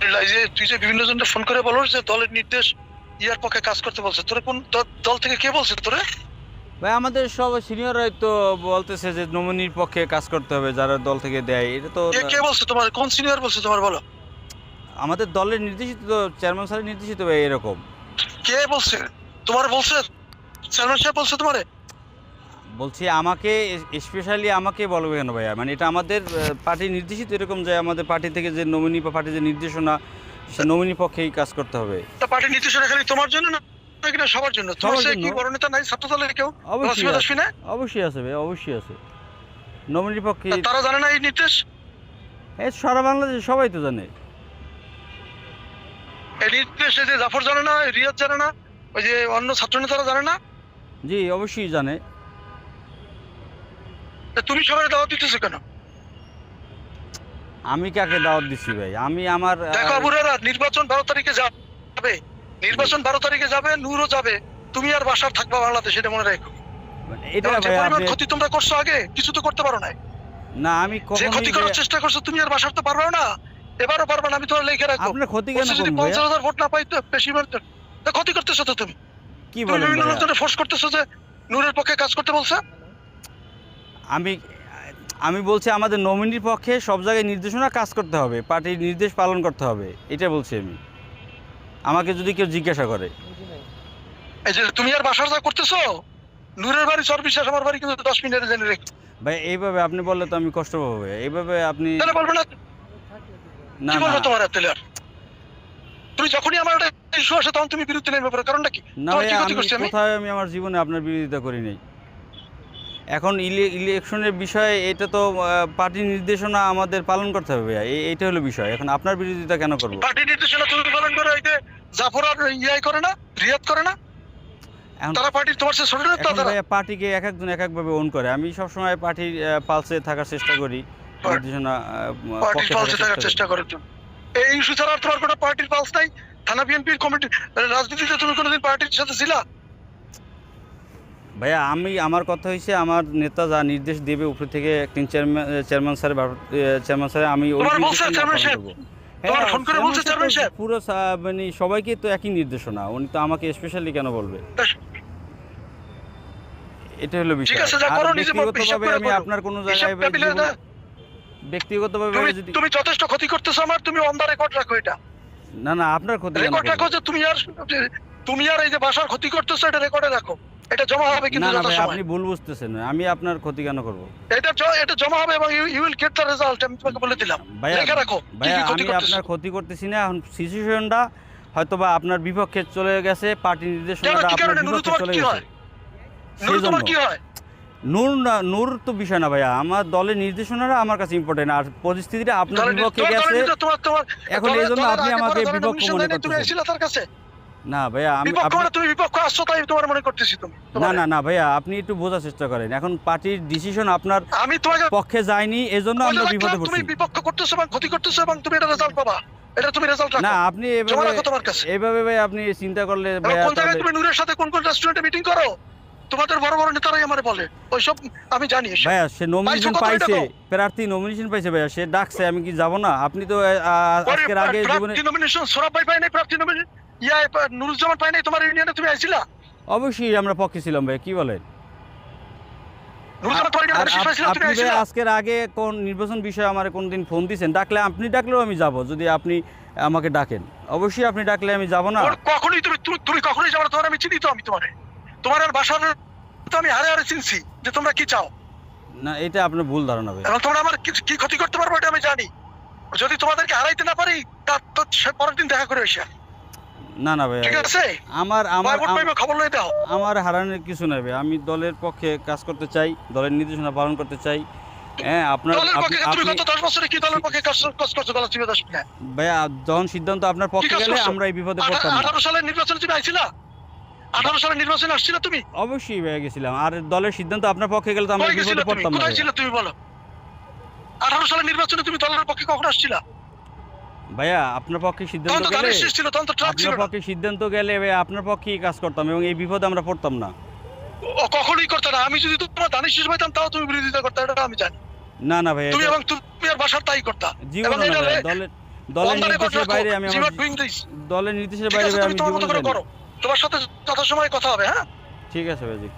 তুই যে বিভিন্ন জনকে ফোন করে বলো যে দলের নির্দেশ ইয়ার পক্ষে কাজ করতে বলছে তোরে কোন দল থেকে কে বলছে তোরে? ভাই আমাদের সব সিনিয়ররাই তো বলতেছে যে নমিনির পক্ষে কাজ করতে হবে যারা দল থেকে দেয় এটা তো কে বলছে তোমার? কোন সিনিয়র বলছে তোমার বলো? আমাদের দলের নির্দেশিত তো চেয়ারম্যান স্যারের নির্দেশিত ভাই এরকম। কে বলছে? তোমার বলছে? চেয়ারম্যান সাহেব বলছে তোমারে? বলছি আমাকে স্পেশালি আমাকে বলবে কেন ভাইয়া? মানে এটা আমাদের পার্টি নির্দেশিত এরকম যে আমাদের পার্টি থেকে যে নমিনি বা পার্টির যে নির্দেশনা সে নমিনি পক্ষেই কাজ করতে হবে। তা পার্টির নির্দেশনা খালি তোমার জন্য না সবার জন্য? তোমার সবার সে জন্য। কি বড় নেতা নাই ছাত্র দলের কেউ? অবশ্যই আছে। অবশ্যই আছে ভাই অবশ্যই আছে। নমিনির পক্ষে তারা জানে না এই নির্দেশ? এই সারা বাংলাদেশে সবাই তো জানে। এই নির্দেশ যে জাফর জানে না রিয়াদ জানে না ওই যে অন্য ছাত্র নেতারা জানে না? জি অবশ্যই জানে। তা তুমি সবাই দাওয়াত দিতেছো কেন? আমি কাকে দাওয়াত দিচ্ছি ভাই? আমি আমার দেখো আবুরেরা নির্বাচন বারো তারিখে যাবে। নির্বাচন বারো তারিখে যাবে নূরও যাবে। তুমি আর বাসার থাকবা বাংলাদেশ এটা মনে রাখো। এটা ভাই ক্ষতি তোমরা করছ আগে কিছু তো করতে পারো না না আমি যে ক্ষতি করার চেষ্টা করছ তুমি আর বাসার তো পারবে না। এবারও পারবে না আমি তোমার লিখে রাখব। আপনার ক্ষতি কেন যদি পঞ্চাশ হাজার ভোট না পাই তো বেশি ক্ষতি করতেছো তো তুমি। কি বলেন বিভিন্ন? ফোর্স করতেছো যে নূরের পক্ষে কাজ করতে বলছে? আমি আমি বলছি আমাদের নমিনির পক্ষে সব জায়গায় নির্দেশনা কাজ করতে হবে পার্টির নির্দেশ পালন করতে হবে এটা বলছি আমি। আমাকে যদি কেউ জিজ্ঞাসা করে। এই যে তুমি আর বাসার যা করতেছো নূরের বাড়ি আমার বাড়ি কিন্তু দশ মিনিটের জেনে রেখে ভাই এইভাবে আপনি বললে তো আমি কষ্ট পাবো এইভাবে আপনি বলবে না। তোমার তুমি যখনই আমার একটা ইস্যু আসে তখন তুমি বিরুদ্ধে পড়ো কারণটা কি? না আমি আমি? কোথায় আমি আমার জীবনে আপনার বিরোধিতা করি নাই? এখন ইলেকশনের বিষয়ে এটা তো পার্টির নির্দেশনা আমাদের পালন করতে হবে এইটা হলো বিষয়। এখন আপনার বিরোধিতা কেন করব? পার্টি নির্দেশনা তুমি পালন করো এই যে জাফর আর ইয়াই করে না রিয়াদ করে না? তারা পার্টির তোমার সে ছোট নেতা তারা? পার্টিকে এক একজন এক একভাবে ওন করে। আমি সবসময় পার্টির পালসে থাকার চেষ্টা করি নির্দেশনা পার্টির পালসে থাকার চেষ্টা করি। করার জন্য। এই ইস্যু ছাড়া তোমার কোনো পার্টির পালস নাই? থানা বিএনপির কমিটি রাজনীতিতে তুমি কোনোদিন পার্টির সাথে ছিলা? ভাইয়া আমি আমার কথা হয়েছে আমার নেতা যা নির্দেশ দেবে উপর থেকে একদিন chairman chairman sir chairman sir আমি হ্যাঁ? পুরো মানে সবাইকে তো একই নির্দেশনা উনি তো আমাকে স্পেশালি কেন বলবে? এটা হলো বিষয়। ঠিক আছে, যা আর করো নিজে হিসাব ব্যক্তিগতভাবে আমি আপনার কোনো জায়গায় ব্যক্তিগতভাবে যদি তুমি যথেষ্ট ক্ষতি করতেছো আমার তুমি অন দা রেকর্ড রাখো এটা। না না আপনার ক্ষতি রেকর্ড রাখো যে তুমি আর তুমি আর এই যে বাসার ক্ষতি করতেছো এটা রেকর্ডে রাখো। এটা জমা হবে কিন্তু না না ভাই আপনি ভুল বুঝতেছেন। আমি আপনার ক্ষতি কেন করব? এটা এটা জমা হবে এবং ইউ উইল গেট রেজাল্ট আমি তোমাকে বলে দিলাম। লিখে রাখো আমি আপনার ক্ষতি করতেছি না এখন সিচুয়েশনটা হয়তো বা আপনার বিপক্ষে চলে গেছে পার্টি নির্দেশনাটা আপনার বিপক্ষে চলে গেছে। কি হয়? নূর না নূর তো বিষয় না ভাইয়া আমার দলের নির্দেশনাটা আমার কাছে ইম্পর্টেন্ট আর পরিস্থিতিটা আপনার বিপক্ষে গেছে। এখন এই জন্য আপনি আমাকে বিপক্ষ মনে করতেছেন। না ভাইয়া আমি তুমি বিপক্ষ আসছো তাই তোমার মনে করতেছি তুমি। না না না ভাইয়া আপনি একটু বোঝার চেষ্টা করেন। এখন পার্টির ডিসিশন আপনার আমি তোমাকে পক্ষে যায়নি এজন্য আমরা বিপদে রাখলাম, তুমি বিপক্ষ করতেছো এবং ক্ষতি করতেছো এবং তুমি এটা রেজাল্ট পাবা। এটা তুমি রেজাল্ট না আপনি এভাবে এইভাবে ভাই আপনি চিন্তা করলে কোন জায়গায় তুমি নূরের সাথে কোন কোন রেস্টুরেন্টে মিটিং করো? তোমাদের বড় বড় নেতারাই আমার বলে। ওইসব আমি জানি ভাইয়া সে নমিনেশন পাইছে প্রার্থী নমিনেশন পাইছে ভাইয়া সে ডাকছে আমি কি যাব না? আপনি তো আজকের আগে জীবনে nomination সৌরভ ভাই পাই নাই প্রার্থী nomination ইয়া নুরুজ্জামান পাই নাই তোমার ইউনিয়নে তুমি আইছিলা? অবশ্যই আমরা পক্ষে ছিলাম ভাই কি বলেন? আজকের আগে কোন নির্বাচন বিষয়ে আমার কোনদিন ফোন দিয়েছেন ডাকলে আপনি ডাকলেও আমি যাব যদি আপনি আমাকে ডাকেন। অবশ্যই আপনি ডাকলে আমি যাব না। কখনোই তুমি তুমি- কখনোই যাবে তোমার আমি চিনি তো আমি তোমারে। তোমার আর বাসার তো আমি হারে হারে চিনছি যে তোমরা কি চাও। না এটা আপনার ভুল ধারণা এবং তোমরা আমার কি- কি ক্ষতি করতে পারব এটা আমি জানি। যদি তোমাদেরকে হারাইতে না পারি তার তো পরের দিন দেখা করে এসে না না ভাই ঠিক আছে? আমার আমার খবর লই দাও আমার হারানোর কিছু নাই ভাই আমি দলের পক্ষে কাজ করতে চাই দলের নির্দেশনা পালন করতে চাই। হ্যাঁ আপনার দলের আপনি পক্ষে আপনি- গত দশ বছরে কি দলের পক্ষে কাজ কাজ করছ দলের ভাইয়া যখন সিদ্ধান্ত আপনার পক্ষে গেলে আমরা এই বিপদে পড়তাম না। আঠারো সালের নির্বাচনে তুমি আইছিলা? আঠারো সালের নির্বাচনে আসছিল তুমি? অবশ্যই ভাইয়া গেছিলাম। আর দলের সিদ্ধান্ত আপনার পক্ষে গেলে তো আমরা বিপদে পড়তাম না কোথায় ছিল তুমি বলো? আঠারো সালের নির্বাচনে তুমি দলের পক্ষে কখন আসছিলা? ভাইয়া আপনার পক্ষে সিদ্ধান্ত গেলে আপনার পক্ষে সিদ্ধান্ত গেলে আপনার পক্ষেই কাজ করতাম এবং এই বিপদে আমরা পড়তাম না। কখনোই করতে না। আমি যদি তোমার ধানের শীষ পাইতাম তাও তুমি বিরোধিতা করতে এটা আমি জানি। না না ভাইয়া তুমি এবং তুমি আর বাসার তাই করতা। জীবনে দলের দলের নির্দেশের বাইরে আমি। দলের নির্দেশের বাইরে আমি তোমার মতো করে করো। তোমার সাথে যথাসময়ে কথা হবে হ্যাঁ? ঠিক আছে ভাইজি।